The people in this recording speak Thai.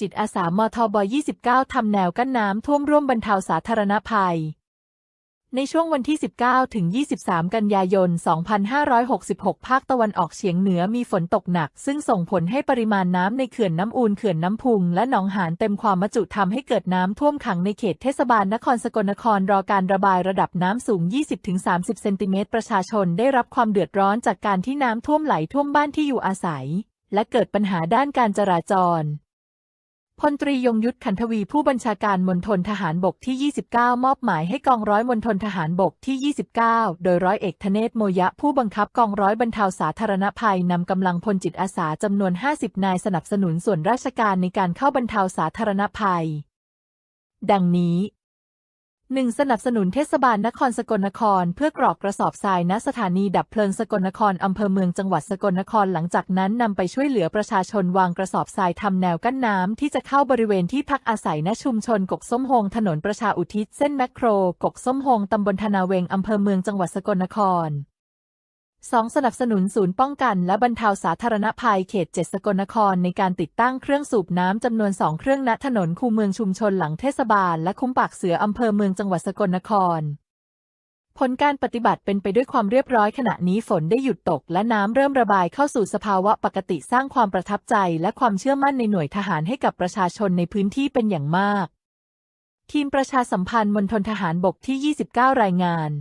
จิตอาสามทบ 29 ทำแนวกั้นน้ำท่วมร่วมบรรเทาสาธารณภัย ในช่วงวันที่ 19 ถึง 23 กันยายน 2566 ภาคตะวันออกเฉียงเหนือมีฝนตกหนัก ซึ่งส่งผลให้ปริมาณน้ำในเขื่อนน้ำอูนเขื่อนน้ำพุง และหนองหานเต็มความจุทำให้เกิดน้ำท่วมขังในเขตเทศบาลนครสกลนครรอการระบายระดับน้ำสูง 20-30 เซนติเมตรประชาชนได้รับความเดือดร้อนจากการที่น้ำท่วมไหลท่วมบ้านที่อยู่อาศัย และเกิดปัญหาด้านการจราจร พลตรียงยุทธขันทวีผู้บัญชาการมณฑลทหารบกที่ 29 มอบหมายให้กองร้อยมณฑลทหารบกที่ 29 โดยร้อยเอกธเนศโมยะ ผู้บังคับกองร้อยบรรเทาสาธารณภัยนำกำลังพลจิตอาสาจำนวน 50 นายสนับสนุนส่วนราชการในการเข้าบรรเทาสาธารณภัย ดังนี้ 1. สนับสนุนเทศบาลนครสกลนคร เพื่อกรอกกระสอบทรายณสถานีดับเพลิงสกลนครอำเภอเมืองจังหวัดสกลนครหลังจากนั้นนำไปช่วยเหลือประชาชนวางกระสอบทรายทำแนวกั้นน้ำที่จะเข้าบริเวณที่พักอาศัยณชุมชนกกส้มโฮงถนนประชาอุทิศเส้นแมคโคร กกส้มโฮงตำบลธนาเวงอำเภอเมืองจังหวัดสกลนคร 2. สนับสนุนศูนย์ป้องกันและบรรเทาสาธารณภัยเขต 7 สกลนครในการติดตั้งเครื่องสูบน้ำจำนวน 2 เครื่องณถนนคูเมืองชุมชนหลังเทศบาลและคุ้มปากเสืออำเภอเมืองจังหวัดสกลนคร ผลการปฏิบัติเป็นไปด้วยความเรียบร้อยขณะนี้ฝนได้หยุดตกและน้ำเริ่มระบายเข้าสู่สภาวะปกติสร้างความประทับใจและความเชื่อมั่นในหน่วยทหารให้กับประชาชนในพื้นที่เป็นอย่างมาก ทีมประชาสัมพันธ์มณฑลทหารบกที่ 29 รายงาน